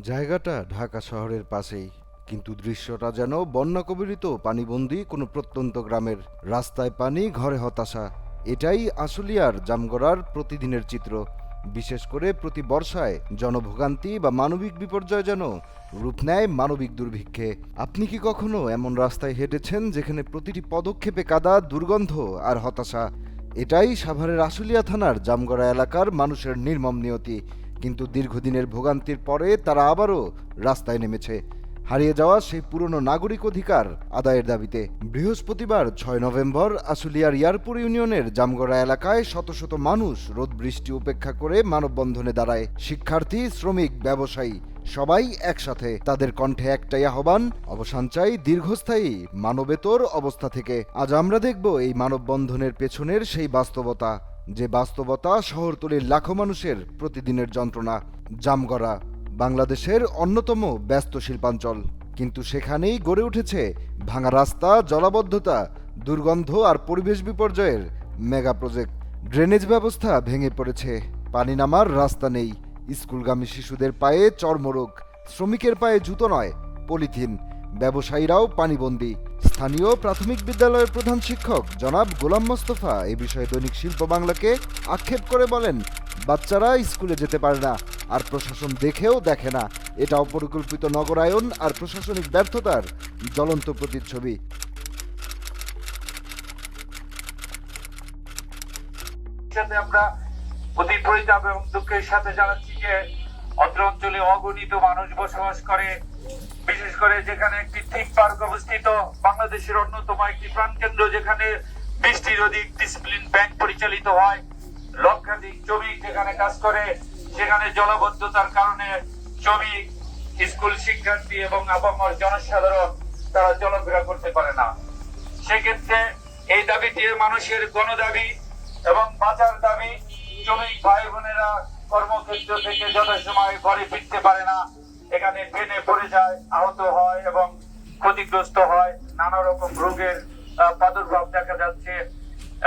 জায়গাটা ঢাকা শহরের পাশেই। কিন্তু দৃশ্যটা যেন বন্যা কবলিত পানিবন্দি, কোনো প্রত্যন্ত গ্রামের রাস্তায় পানি, ঘরে হতাশা। এটাই আশুলিয়ার জামগড়ার প্রতিদিনের চিত্র। বিশেষ করে প্রতি বর্ষায় জনভোগান্তি বা মানবিক বিপর্যয় যেন রূপ নেয় মানবিক দুর্ভিক্ষে। আপনি কি কখনো এমন রাস্তায় হেঁটেছেন যেখানে প্রতিটি পদক্ষেপে কাদা, দুর্গন্ধ আর হতাশা? এটাই সাভারের আশুলিয়া থানার জামগড়া এলাকার মানুষের নির্মম নিয়তি। কিন্তু দীর্ঘদিনের ভোগান্তির পরে তারা আবারও রাস্তায় নেমেছে। হারিয়ে যাওয়া সেই পুরনো নাগরিক অধিকার আদায়ের দাবিতে বৃহস্পতিবার ছয় নভেম্বর আশুলিয়ার ইয়ারপুর ইউনিয়নের জামগড়া এলাকায় শত শত মানুষ রোদ বৃষ্টি উপেক্ষা করে মানববন্ধনে দাঁড়ায়। শিক্ষার্থী, শ্রমিক, ব্যবসায়ী সবাই একসাথে তাদের কণ্ঠে একটাই আহ্বান, অবসান চাই দীর্ঘস্থায়ী মানবেতর অবস্থা থেকে। আজ আমরা দেখব এই মানববন্ধনের পেছনের সেই বাস্তবতা। যে বাস্তবতা শহরতলির লাখো মানুষের প্রতিদিনের যন্ত্রণা, জামগড়া, বাংলাদেশের অন্যতম ব্যস্ত শিল্পাঞ্চল। কিন্তু সেখানেই গড়ে উঠেছে ভাঙা রাস্তা, জলাবদ্ধতা, দুর্গন্ধ আর পরিবেশ বিপর্যয়ের মেগা প্রজেক্ট। ড্রেনেজ ব্যবস্থা ভেঙে পড়েছে। পানি নামার রাস্তা নেই। স্কুলগামী শিশুদের পায়ে চর্মরোগ, শ্রমিকের পায়ে জুতো নয়, পলিথিন। ব্যবসায়ীরাও পানিবন্দী। স্থানীয় প্রাথমিক বিদ্যালয়ের প্রধান শিক্ষক জনাব গোলাম মোস্তফা এ বিষয়ে দৈনিক শিল্প বাংলাকে আক্ষেপ করে বলেন, বাচ্চারা স্কুলে যেতে পারে না আর প্রশাসন দেখেও দেখে না। এটা অপরিকল্পিত নগরায়ন আর প্রশাসনিক ব্যর্থতার জ্বলন্ত প্রতিচ্ছবি। আমরা অতি পরিতাপ এবং দুঃখের সাথে জানাচ্ছি যে অত্র অঞ্চলে অগণিত মানুষ বসবাস করে করে, যেখানে একটি থিম পার্ক অবস্থিত, বাংলাদেশের অন্যতম একটি প্রাণকেন্দ্র, যেখানে বৃষ্টির অধিক ডিসিপ্লিন ব্যাংক পরিচালিত হয়। লক্ষাধিক শ্রমিক যেখানে কাজ করে, সেখানে জলাবদ্ধতার কারণে শ্রমিক, স্কুল শিক্ষার্থী এবং আবহাওয়ার জনসাধারণ তারা চলাফেরা করতে পারে না। সেক্ষেত্রে এই দাবিটি মানুষের গণদাবি এবং বাঁচার দাবি। জমি ভাই বোনেরা কর্মক্ষেত্র থেকে যথাসময় ঘরে ফিরতে পারে না। এখানে ট্রেনে পড়ে যায় আহত হয় এবং ক্ষতিগ্রস্ত হয়। নানা রকম রোগের প্রাদুর্ভাব দেখা যাচ্ছে।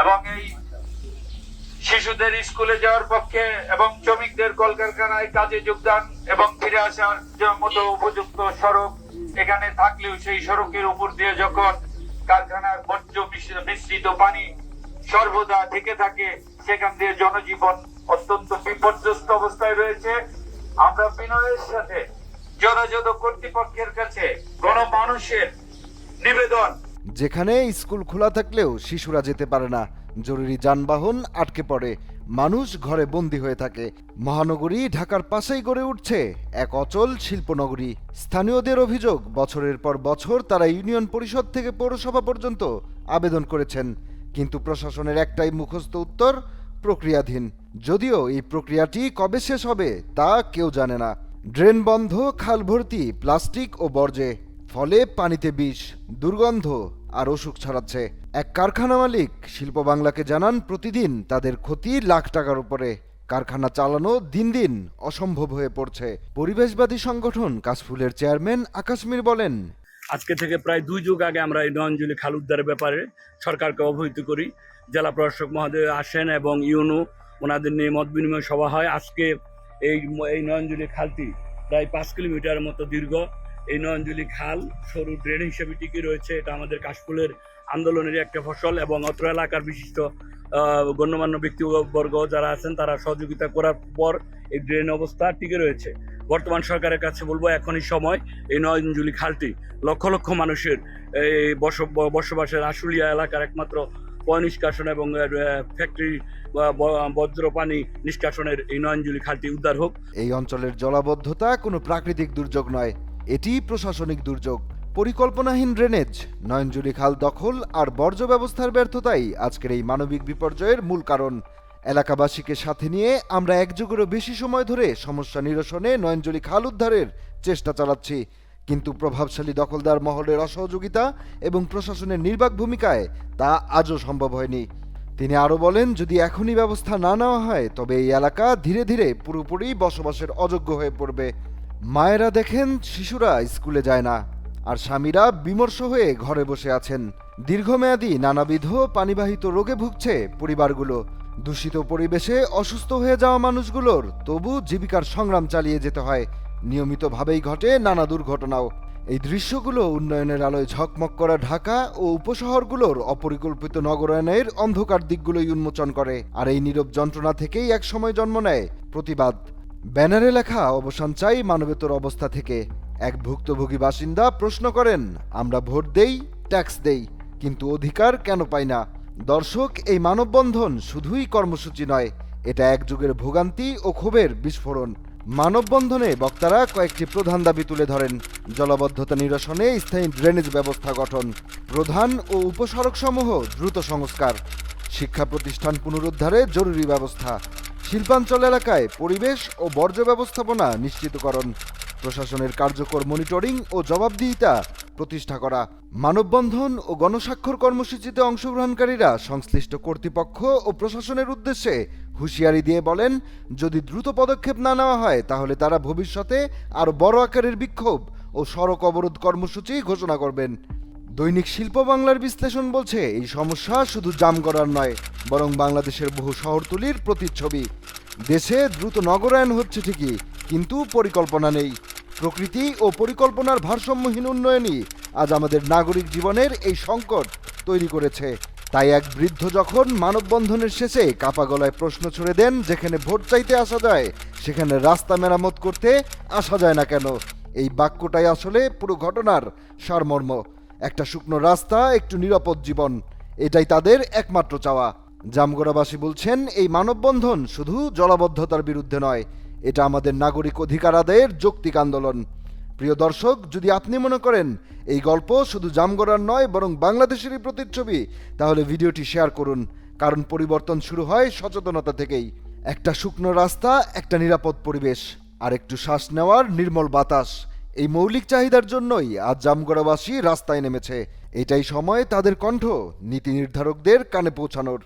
এবং এই শিশুদের স্কুলে যাওয়ার পক্ষে এবং শ্রমিকদের কলকারখানায় কাজে যোগদান এবং ফিরে আসার মতো উপযুক্ত সড়ক, এখানে থাকলেও সেই সড়কের উপর দিয়ে যখন কারখানার বর্জ্য মিশ্রিত পানি সর্বদা থেকে থাকে, সেখান দিয়ে জনজীবন অত্যন্ত বিপর্যস্ত অবস্থায় রয়েছে। আমরা বিনয়ের সাথে যথাযথ কর্তৃপক্ষের কাছে গণমানুষের নিবেদন। যেখানে স্কুল খোলা থাকলেও শিশুরা যেতে পারে না। জরুরি যানবাহন আটকে পড়ে। মানুষ ঘরে বন্দি হয়ে থাকে। মহানগরী ঢাকার পাশেই গড়ে উঠছে এক অচল শিল্পনগরী। স্থানীয়দের অভিযোগ, বছরের পর বছর তারা ইউনিয়ন পরিষদ থেকে পৌরসভা পর্যন্ত আবেদন করেছেন। কিন্তু প্রশাসনের একটাই মুখস্থ উত্তর, প্রক্রিয়াধীন। যদিও এই প্রক্রিয়াটি কবে শেষ হবে তা কেউ জানে না। ড্রেন বন্ধ, খাল ভর্তি, প্লাস্টিক ও বর্জ্যে। ফলে পানিতে বিষ, দুর্গন্ধ আর অসুখ ছড়াচ্ছে। এক কারখানা মালিক শিল্প বাংলাকে জানান, প্রতিদিন তাদের ক্ষতি লাখ টাকার উপরে। কারখানা চালানো দিন দিন অসম্ভব হয়ে পড়ছে। পরিবেশবাদী সংগঠন কাশফুলের চেয়ারম্যান আকাশমীর বলেন, আজকে থেকে প্রায় দুই যুগ আগে আমরা এই নয়নজুলি খাল উদ্ধারের ব্যাপারে সরকারকে অবহিত করি। জেলা প্রশাসক মহোদয় আসেন এবং ইউনো, ওনাদের নিয়ে মত বিনিময় সভা হয়। আজকে এই এই নয়নজুলি খালটি প্রায় পাঁচ কিলোমিটার মতো দীর্ঘ। এই নয়নজুলি খাল সরু ড্রেন হিসেবে টিকে রয়েছে। এটা আমাদের কাশফুলের আন্দোলনের একটা ফসল এবং অত্র এলাকার বিশিষ্ট গণ্যমান্য ব্যক্তিবর্গ যারা আছেন, তারা সহযোগিতা করার পর এই ড্রেন অবস্থা টিকে রয়েছে। বর্তমান সরকারের কাছে বলব, এখনই সময় এই নয়নজুলি খালটি। লক্ষ লক্ষ মানুষের এই বস বসবাসের আশুলিয়া এলাকার একমাত্র নিষ্কাশন এবং ফ্যাক্টরি বজ্র পানি নিষ্কাশনের এই নয়নজুলি খালটি উদ্ধার হোক। এই অঞ্চলের জলাবদ্ধতা কোনো প্রাকৃতিক দুর্যোগ নয় এটি প্রশাসনিক দুর্যোগ। পরিকল্পনাহীন ড্রেনেজ, নয়নজুলি খাল দখল আর বর্জ্য ব্যবস্থার ব্যর্থতাই আজকের এই মানবিক বিপর্যয়ের মূল কারণ। এলাকাবাসীকে সাথে নিয়ে আমরা এক যুগেরও বেশি সময় ধরে সমস্যা নিরসনে নয়নজুলি খাল উদ্ধারের চেষ্টা চালাচ্ছি। কিন্তু প্রভাবশালী দখলদার মহলের অসহযোগিতা এবং প্রশাসনের নির্বাক ভূমিকায় তা আজও সম্ভব হয়নি। তিনি আরও বলেন, যদি এখনই ব্যবস্থা না নেওয়া হয়, তবে এই এলাকা ধীরে ধীরে পুরোপুরি বসবাসের অযোগ্য হয়ে পড়বে। মায়েরা দেখেন, শিশুরা স্কুলে যায় না, আর স্বামীরা বিমর্ষ হয়ে ঘরে বসে আছেন। দীর্ঘমেয়াদী নানাবিধ পানিবাহিত রোগে ভুগছে পরিবারগুলো। দূষিত পরিবেশে অসুস্থ হয়ে যাওয়া মানুষগুলোর তবু জীবিকার সংগ্রাম চালিয়ে যেতে হয়। নিয়মিতভাবেই ঘটে নানা দুর্ঘটনাও। এই দৃশ্যগুলো উন্নয়নের আলোয় ঝকমক করা ঢাকা ও উপশহরগুলোর অপরিকল্পিত নগরায়নের অন্ধকার দিকগুলোই উন্মোচন করে, আর এই নীরব যন্ত্রণা থেকেই একসময় জন্ম নেয় প্রতিবাদ। ব্যানারে লেখা, অবসান চাই মানবেতর অবস্থা থেকে। এক ভুক্তভোগী বাসিন্দা প্রশ্ন করেন, আমরা ভোট দেই, ট্যাক্স দেই, কিন্তু অধিকার কেন পাই না? দর্শক, এই মানববন্ধন শুধুই কর্মসূচি নয়, এটা এক যুগের ভোগান্তি ও ক্ষোভের বিস্ফোরণ। মানববন্ধনে বক্তারা কয়েকটি প্রধান দাবি তুলে ধরেন। জলবদ্ধতা নিরসনে স্থায়ী ড্রেনেজ ব্যবস্থা গঠন, প্রধান ও উপসড়কসমূহ দ্রুত সংস্কার, শিক্ষা প্রতিষ্ঠান পুনরুদ্ধারে জরুরি ব্যবস্থা, শিল্পাঞ্চল এলাকায় পরিবেশ ও বর্জ্য ব্যবস্থাপনা নিশ্চিতকরণ, প্রশাসনের কার্যকর মনিটরিং ও জবাবদিহিতা প্রতিষ্ঠা করা, মানববন্ধন ও গণস্বাক্ষর কর্মসূচিতে অংশগ্রহণকারীরা সংশ্লিষ্ট কর্তৃপক্ষ ও প্রশাসনের উদ্দেশ্যে হুঁশিয়ারি দিয়ে বলেন, যদি দ্রুত পদক্ষেপ না নেওয়া হয়, তাহলে তারা ভবিষ্যতে আরও বড় আকারের বিক্ষোভ ও সড়ক অবরোধ কর্মসূচি ঘোষণা করবেন। দৈনিক শিল্প বাংলার বিশ্লেষণ বলছে, এই সমস্যা শুধু জাম করার নয়, বরং বাংলাদেশের বহু শহরতলির প্রতিচ্ছবি। দেশে দ্রুত নগরায়ন হচ্ছে ঠিকই, কিন্তু পরিকল্পনা নেই। প্রকৃতি ও পরিকল্পনার ভারসাম্যহীন উন্নয়নই আজ আমাদের নাগরিক জীবনের এই সংকট তৈরি করেছে। তাই এক বৃদ্ধ যখন মানববন্ধনের শেষে কাপা গলায় প্রশ্ন ছুড়ে দেন, যেখানে ভোট চাইতে আসা যায়, সেখানে রাস্তা মেরামত করতে আসা যায় না কেন? এই বাক্যটাই আসলে পুরো ঘটনার সারমর্ম। একটা শুকনো রাস্তা, একটু নিরাপদ জীবন, এটাই তাদের একমাত্র চাওয়া। জামগড়াবাসী বলছেন, এই মানববন্ধন শুধু জলাবদ্ধতার বিরুদ্ধে নয়, এটা আমাদের নাগরিক অধিকার আদায়ের যৌক্তিক আন্দোলন। প্রিয় দর্শক, যদি আপনি মনে করেন এই গল্প শুধু জামগড়ার নয়, বরং বাংলাদেশেরই প্রতিচ্ছবি, তাহলে ভিডিওটি শেয়ার করুন, কারণ পরিবর্তন শুরু হয় সচেতনতা থেকেই। একটা শুকনো রাস্তা, একটা নিরাপদ পরিবেশ, আর একটু শ্বাস নেওয়ার নির্মল বাতাস। এই মৌলিক চাহিদার জন্যই আজ জামগড়াবাসী রাস্তায় নেমেছে। এটাই সময় তাদের কণ্ঠ, নীতি নির্ধারকদের কানে পৌঁছানোর।